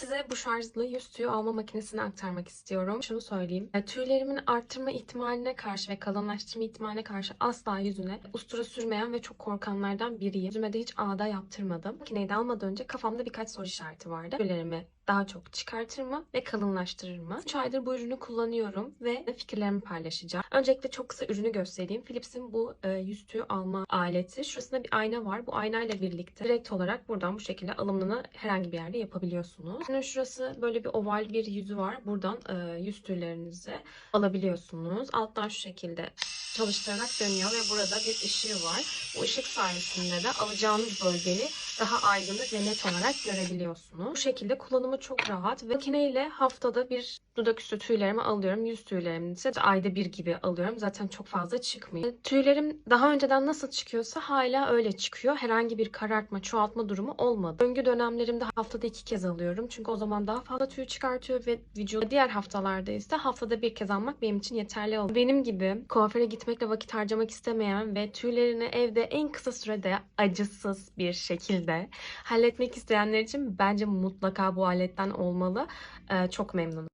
Size bu şarjlı yüz tüyü alma makinesini aktarmak istiyorum. Şunu söyleyeyim. E, Tüylerimin arttırma ihtimaline karşı ve kalınlaştırma ihtimaline karşı asla yüzüne ustura sürmeyen ve çok korkanlardan biriyim. Yüzüme de hiç ağda yaptırmadım. Makineyi de almadan önce kafamda birkaç soru işareti vardı. Tüylerimi daha çok çıkartır mı ve kalınlaştırır mı? 3 aydır bu ürünü kullanıyorum ve fikirlerimi paylaşacağım. Öncelikle çok kısa ürünü göstereyim. Philips'in bu e, yüz alma aleti. Şurasında bir ayna var. Bu aynayla birlikte direkt olarak buradan bu şekilde alımını herhangi bir yerde yapabiliyorsunuz. Şimdi şurası böyle bir oval bir yüzü var. Buradan e, yüz tüylerinizi alabiliyorsunuz. Alttan şu şekilde çalıştırarak dönüyor ve burada bir ışığı var. Bu ışık sayesinde de alacağınız bölgeyi daha aydınlık ve net olarak görebiliyorsunuz. Bu şekilde kullanımı çok rahat ve makineyle haftada bir dudak üstü tüylerimi alıyorum. Yüz tüylerimi ise ayda bir gibi alıyorum. Zaten çok fazla çıkmıyor. Tüylerim daha önceden nasıl çıkıyorsa hala öyle çıkıyor. Herhangi bir karartma, çoğaltma durumu olmadı. Döngü dönemlerimde haftada iki kez alıyorum. Çünkü o zaman daha fazla tüy çıkartıyor ve vücut diğer haftalarda ise haftada bir kez almak benim için yeterli oldu. Benim gibi kuaföre gitmekle vakit harcamak istemeyen ve tüylerini evde en kısa sürede acısız bir şekilde halletmek isteyenler için bence mutlaka bu aletten olmalı. Ee, çok memnunum.